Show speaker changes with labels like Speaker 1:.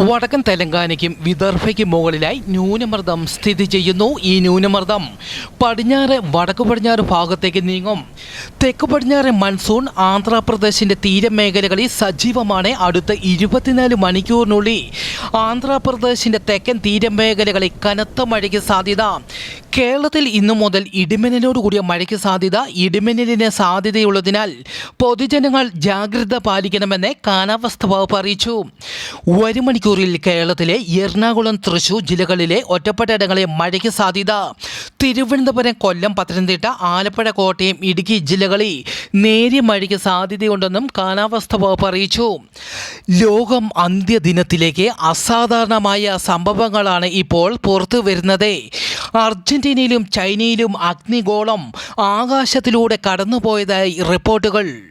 Speaker 1: വടക്കൻ തെലങ്കാനയ്ക്കും വിദർഭയ്ക്കും മുകളിലായി ന്യൂനമർദ്ദം സ്ഥിതി ചെയ്യുന്നു ഈ ന്യൂനമർദ്ദം. പടിഞ്ഞാറ് വടക്കു പടിഞ്ഞാറ് ഭാഗത്തേക്ക് നീങ്ങും. തെക്ക് പടിഞ്ഞാറ് മൺസൂൺ ആന്ധ്രാപ്രദേശിന്റെ തീരമേഖലകളിൽ സജീവമാണ്. അടുത്ത ഇരുപത്തിനാല് മണിക്കൂറിനുള്ളിൽ ആന്ധ്രാപ്രദേശിന്റെ തെക്കൻ തീരമേഖലകളിൽ കനത്ത മഴയ്ക്ക് സാധ്യത. കേരളത്തിൽ ഇന്നു മുതൽ ഇടിമിന്നലോട് കൂടിയ മഴയ്ക്ക് സാധ്യത ഇടിമിന്നലിന് സാധ്യതയുള്ളതിനാൽ പൊതുജനങ്ങൾ ജാഗ്രത പാലിക്കണമെന്ന് കാലാവസ്ഥ വകുപ്പ് അറിയിച്ചു. ഒരു മണിക്കൂറിൽ കേരളത്തിലെ എറണാകുളം തൃശൂർ ജില്ലകളിലെ ഒറ്റപ്പെട്ട ഇടങ്ങളിൽ മഴയ്ക്ക് സാധ്യത തിരുവനന്തപുരം കൊല്ലം പത്തനംതിട്ട ആലപ്പുഴ കോട്ടയം ഇടുക്കി ജില്ലകളിൽ നേരിയ മഴയ്ക്ക് സാധ്യതയുണ്ടെന്നും കാലാവസ്ഥ വകുപ്പ് അറിയിച്ചു. ലോകം അന്ത്യദിനത്തിലേക്ക് അസാധാരണമായ സംഭവങ്ങളാണ് ഇപ്പോൾ പുറത്തു വരുന്നത്. അർജന്റീനയിലും ചൈനയിലും അഗ്നിഗോളം ആകാശത്തിലൂടെ കടന്നുപോയതായി റിപ്പോർട്ടുകൾ.